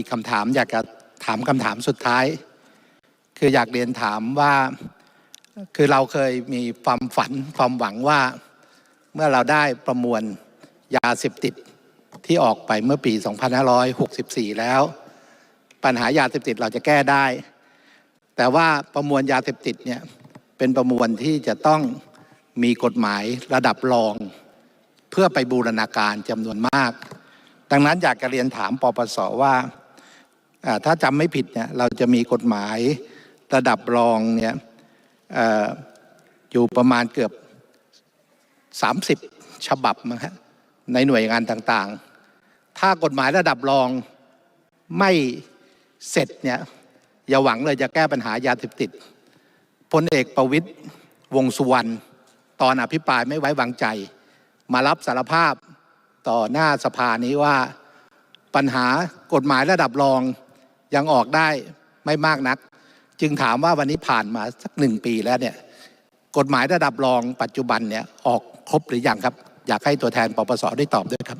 มีคำถามอยากจะถามคำถามสุดท้าย คืออยากเรียนถามว่า คือเราเคยมีความฝันความหวังว่า เมื่อเราได้ประมวลยาเสพติดที่ออกไปเมื่อปี 2564 แล้ว ปัญหายาเสพติดเราจะแก้ได้ แต่ว่าประมวลยาเสพติดเนี่ยเป็นประมวลที่จะต้องมีกฎหมายระดับรอง เพื่อไปบูรณาการจำนวนมาก ดังนั้นอยากจะเรียนถามปปสว่าอ่า ถ้าจำไม่ผิดเนี่ยเราจะมีกฎหมายระดับรองเนี่ยออยู่ประมาณเกือบ 30 ฉบับมั้งฮะในหน่วยงานต่างๆ ถ้ากฎหมายระดับรองไม่เสร็จเนี่ยอย่าหวังเลยจะแก้ปัญหายาเสพติดพลเอกประวิตยวงสุวรรณตอนอภิปรายไม่ไว้วางใจ มารับสารภาพต่อหน้าสภานี้ว่าปัญหากฎหมายระดับรอง ยังออกได้ไม่มากนัก จึงถามว่าวันนี้ผ่านมาสักหนึ่งปีแล้วเนี่ยกฎหมายระดับรองปัจจุบันเนี่ยออกครบหรือยังครับ อยากให้ตัวแทนปปสได้ตอบด้วยครับ